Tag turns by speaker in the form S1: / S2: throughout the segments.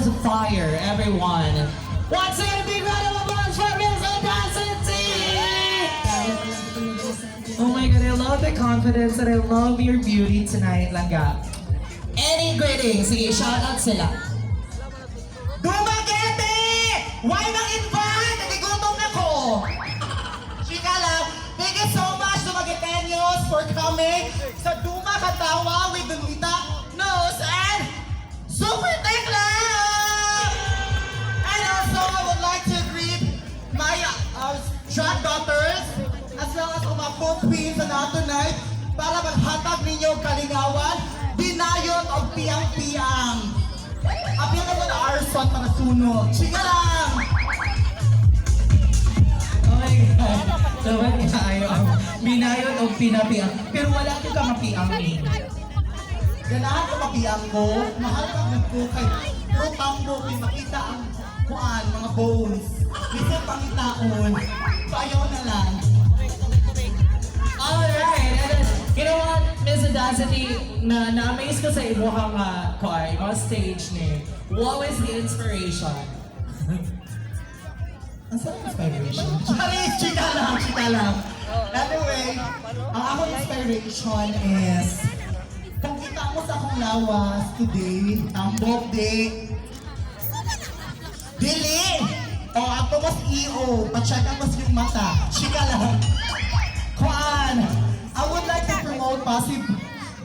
S1: everyone. Once again, a big round of applause for Miss Audacity! Oh my god, I love the confidence and I love your beauty tonight, Langga. Any greetings? Sige, shout out sila.
S2: Dumaguete! Why mag-invite? Nagigutom na ko! Chika lang, thank you so much Dumagueteños for coming sa Duma Katawa with Donita drag daughters as well as mga co-queens na tonight para maghatag ninyo kalingawan, dinayot o piyang-piyang. Apil na mo na arson para sunog. Chika lang!
S1: Oh my god. Tawag kayo. Binayon o pinapiang. Pero wala ko ka mapiang ni.
S2: Ganahan ko mapiyang ko. Mahal ka mo ko kay Pero tambo makita ang kuan, mga bones. Kasi pangitaon. So na lang.
S1: Alright. And then, you know what, Miss Audacity, na na-amaze ko sa imo kang uh, car, imo stage ni. What was the inspiration?
S2: Ang sarap inspiration. Charis, chika lang, chika lang. Anyway, ang akong inspiration is kung kita mo sa akong lawas today, tambok day, Dili! O ako mas EO, pacheck ang mas yung mata. Chika lang. Kuan, I would like to promote passive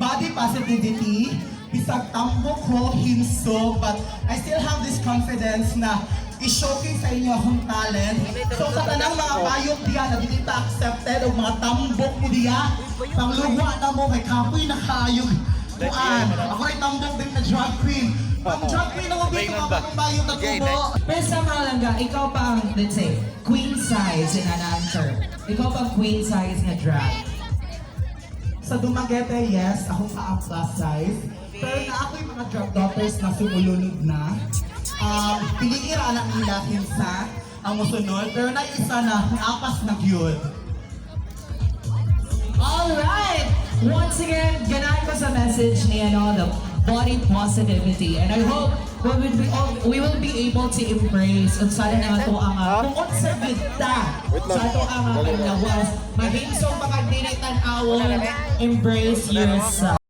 S2: body positivity. Bisag tambo ko himso, but I still have this confidence na i-showcase sa inyo akong talent. So sa tanang mga bayok diya na dili ta accepted o mga tambok mo diya, panglugwa na mo kay kapoy na kaayog. Kuan, ako ay tambok din na drag queen. Ang drag queen na mo dito kapag bayok na tubo.
S1: Pero sa mga langga, ikaw pa ang, let's say, queen size in an answer. Ikaw pa ang queen size na drag.
S2: Sa Dumaguete, yes, ako sa up plus size. Pero na ako yung mga drug daughters na sumulunod na. Um, piliira na nila kinsa ang musunod. Pero na isa na, apas na yun.
S1: Alright! Once again, ganahan ko sa message ni ano, the body positivity. And I hope we will be, we will be able to embrace kung saan na ito ang kung sa gita sa ito ang uh, lawas. Mahinsong pagkagdinitan awon, embrace yourself.